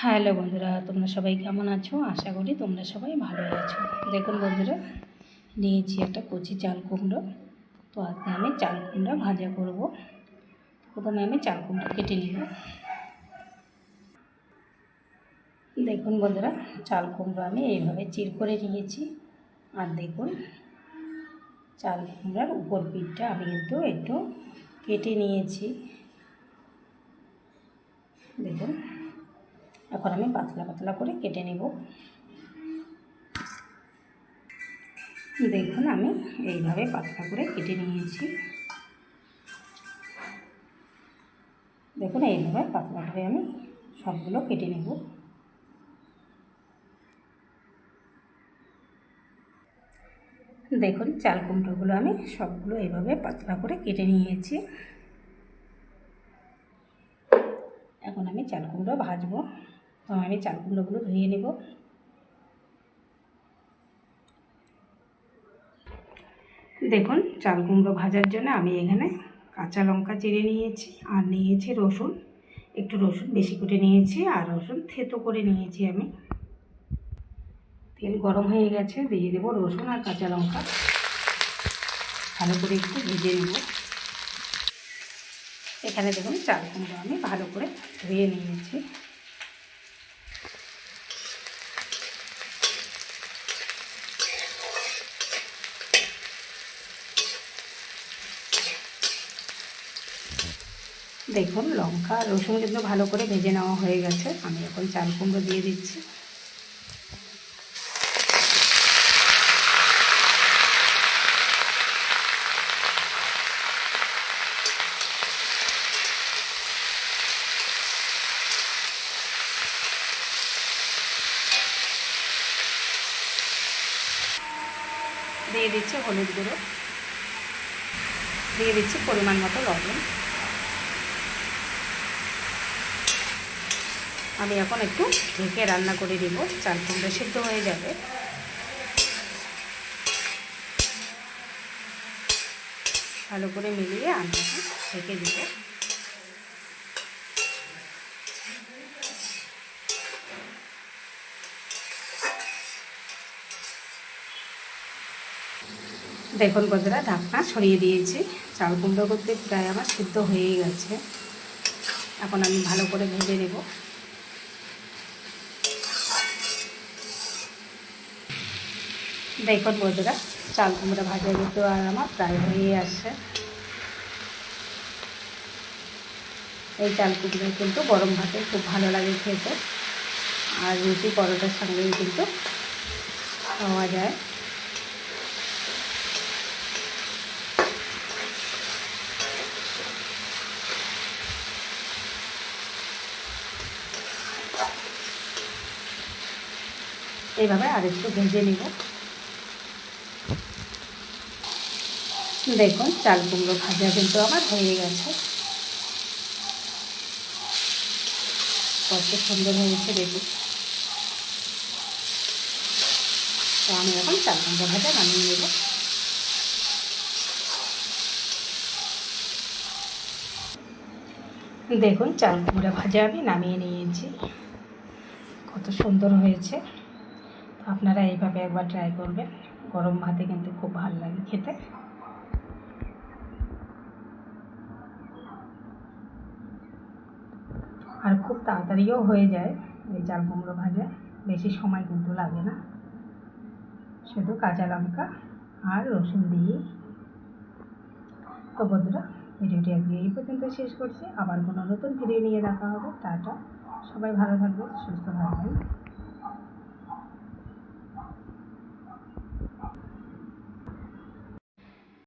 Hello বন্ধুরা, তোমরা সবাই কেমন আছো? আশা করি তোমরা সবাই ভালো আছো। দেখুন বন্ধুরা, নিয়েছি একটা কচি চাল কুমড়ো। তো আজকে আমি চাল কুমড়া ভাজা করব। প্রথমে আমি চাল কুমড়া কেটে নিব। দেখুন বন্ধুরা, চাল কুমড়ো আমি এইভাবে চির করে নিয়েছি। আর দেখুন, চাল কুমড়ার উপর পিঠটা আমি কিন্তু একটু কেটে নিয়েছি। দেখুন। এখন আমি পাতলা পাতলা করে কেটে নেব। দেখুন আমি এইভাবে পাতলা করে কেটে নিয়েছি। দেখুন এইভাবে পাতলা করে আমি সবগুলো কেটে নেব। দেখুন চাল কুমড়োগুলো আমি সবগুলো এইভাবে পাতলা করে কেটে নিয়েছি। এখন আমি চাল কুমড়ো ভাজবো। তো আমি চাল কুমড়োগুলো ধুয়ে নেব। দেখুন, চাল কুমড়ো ভাজার জন্য আমি এখানে কাঁচা লঙ্কা চিড়ে নিয়েছি আর নিয়েছি রসুন। একটু রসুন বেশি করে নিয়েছি আর রসুন থেতো করে নিয়েছি আমি। তেল গরম হয়ে গেছে, দিয়ে দেবো রসুন আর কাঁচা লঙ্কা। ভালো করে একটু ভেজে নেব। এখানে দেখুন, চাল কুমড়ো আমি ভালো করে ধুয়ে নিয়েছি। দেখুন লঙ্কা, রসুন কিন্তু ভালো করে ভেজে নেওয়া হয়ে গেছে। আমি এখন চাল কুমড়ো দিয়ে দিচ্ছি। দিয়ে দিচ্ছি হলুদ গুঁড়ো। দিয়ে দিচ্ছি পরিমাণ মতো লবণ। আমি এখন একটু ঢেকে রান্না করে দিব চাল কুমড়ো সিদ্ধ হয়ে যাবে। ভালো করে মিলিয়ে আমি ঢেকে দিব। দেখুন বন্ধুরা, ঢাকনা ছড়িয়ে দিয়েছি। চাল কুমড়ো করতে প্রায় আমার সিদ্ধ হয়ে গেছে। এখন আমি ভালো করে ভেজে নেব। দেখুন বন্ধুরা চাল কুমড়া ভাজা কিন্তু আর আমার প্রায় হয়ে আসছে। এই চাল কুমড়ো কিন্তু গরম ভাতে খুব ভালো লাগে খেতে। আর রুটি পরোটার সঙ্গেই কিন্তু খাওয়া যায়। এইভাবে আরেকটু ভেজে নিব। দেখুন, চাল কুমড়ো ভাজা কিন্তু আমার হয়ে গেছে। কত সুন্দর হয়েছে দেখুন। তো আমি এখন চাল কুমড়ো ভাজা নামিয়ে নেব। দেখুন, চাল কুমড়া ভাজা আমি নামিয়ে নিয়েছি। কত সুন্দর হয়েছে। আপনারা এইভাবে একবার ট্রাই করবেন। গরম ভাতে কিন্তু খুব ভালো লাগে খেতে। আর খুব তাড়াতাড়িও হয়ে যায়। এই চাল কুমড়ো ভাজা। বেশি সময় কিন্তু লাগে না। শুধু কাঁচা লঙ্কা আর রসুন দিয়ে। তো বন্ধুরা, ভিডিওটি আজকে এই পর্যন্ত শেষ করছি। আবার কোনো নতুন ভিডিও নিয়ে দেখা হবে। টাটা। সবাই ভালো থাকবে সুস্থ থাকবে